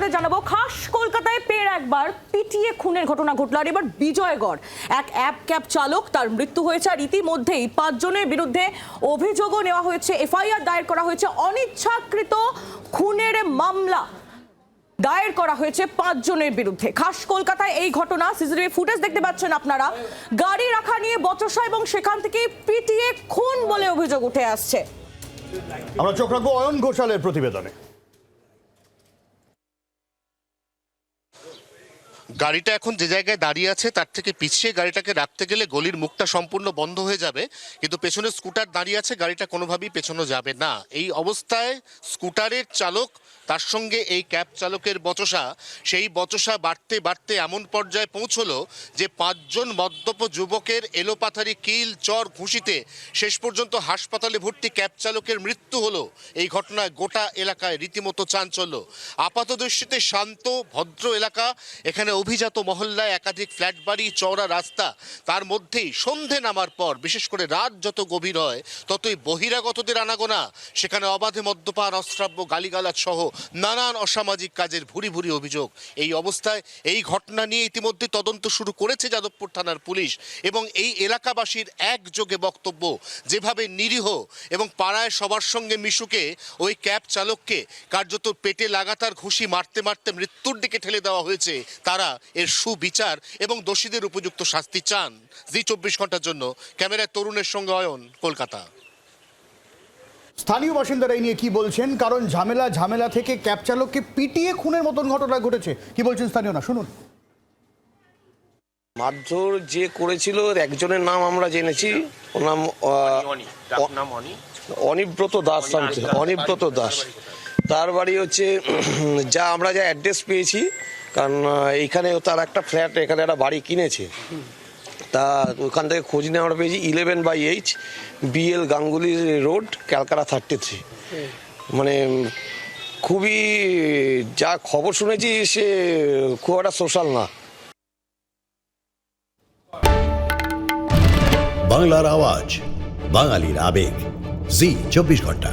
আপনাদের জানাব, খাস কলকাতায় ফের একবার পিটিয়ে খুনের ঘটনা ঘটল আর এবার বিজয়গড়। এক অ্যাপ ক্যাব চালক তার মৃত্যু হয়েছে আর ইতিমধ্যেই পাঁচজনের বিরুদ্ধে অভিযোগও নেওয়া হয়েছে। এফআইআর দায়ের করা হয়েছে। অনিচ্ছাকৃত খুনের মামলা দায়ের করা হয়েছে পাঁচজনের বিরুদ্ধে। খাস কলকাতায় এই ঘটনা, সিসিটিভি ফুটেজ দেখতে পাচ্ছেন আপনারা। গাড়ি রাখা নিয়ে বচসা এবং সেখান থেকে পিটিয়ে খুন বলে অভিযোগ উঠে আসছে। আমরা চোখ রাখব অয়ন ঘোষালের প্রতিবেদনে। গাড়িটা এখন যে জায়গায় দাঁড়িয়ে আছে, তার থেকে পিছিয়ে গাড়িটাকে রাখতে গেলে গলির মুখটা সম্পূর্ণ বন্ধ হয়ে যাবে। কিন্তু পেছনে স্কুটার দাঁড়িয়ে আছে, গাড়িটা কোনোভাবেই পেছনো যাবে না। এই অবস্থায় স্কুটারের চালক, তার সঙ্গে এই ক্যাব চালকের বচসা। সেই বচসা বাড়তে বাড়তে এমন পর্যায়ে পৌঁছলো যে পাঁচজন মদ্যপ যুবকের এলোপাথারি কিল, চর ঘুষিতে শেষ পর্যন্ত হাসপাতালে ভর্তি ক্যাব চালকের মৃত্যু হলো। এই ঘটনায় গোটা এলাকায় রীতিমতো চাঞ্চল্য। আপাত দৃষ্টিতে শান্ত, ভদ্র এলাকা। এখানে অভিজাত মহল্লায় একাধিক ফ্ল্যাট বাড়ি, চওড়া রাস্তা, তার মধ্যেই সন্ধে নামার পর, বিশেষ করে রাত যত গভীর হয়, ততই বহিরাগতদের আনাগোনা। সেখানে অবাধে মদ্যপান, অশ্রাব্য গালিগালাজ সহ নানান অসামাজিক কাজের ভুরি ভুরি অভিযোগ। এই অবস্থায় এই ঘটনা নিয়ে ইতিমধ্যে তদন্ত শুরু করেছে যাদবপুর থানার পুলিশ এবং এই এলাকাবাসীর একযোগে বক্তব্য। যেভাবে নিরীহ এবং পাড়ায় সবার সঙ্গে মিশুকে ওই ক্যাব চালককে কার্যত পেটে লাগাতার ঘুষি মারতে মারতে মৃত্যুর দিকে ঠেলে দেওয়া হয়েছে, তারা এর সুবিচার এবং দোষীদের উপযুক্ত শাস্তি চান। জি চব্বিশ ঘণ্টার জন্য। ক্যামেরায় তরুণের সঙ্গে অয়ন কলকাতা। স্থানীয় বাসিন্দারা এই নিয়ে কি বলছেন? কারণ ঝামেলা ঝামেলা থেকে ক্যাব চালককে পিটিয়ে খুনের মতন ঘটনা ঘটেছে। কি বলছেন স্থানীয় না? শুনুন। মারধর যে করেছিল একজনের নাম আমরা জেনেছি। ওর নাম অনিব্রত দাস অনিব্রত দাস। তার বাড়ি হচ্ছে যা আমরা যা অ্যাড্রেস পেয়েছি কারণ এইখানে তার একটা ফ্ল্যাট, এখানে একটা বাড়ি কিনেছে। তা ওখান থেকে খোঁজ আমরা পেয়েছি eleven by H BL Ganguly road, Calcutta thirty three মানে খুবই, যা খবর শুনেছি, সে খুব একটা সোশ্যাল না। বাংলার আওয়াজ, বাঙালির আবেগ। জি, চব্বিশ ঘণ্টা।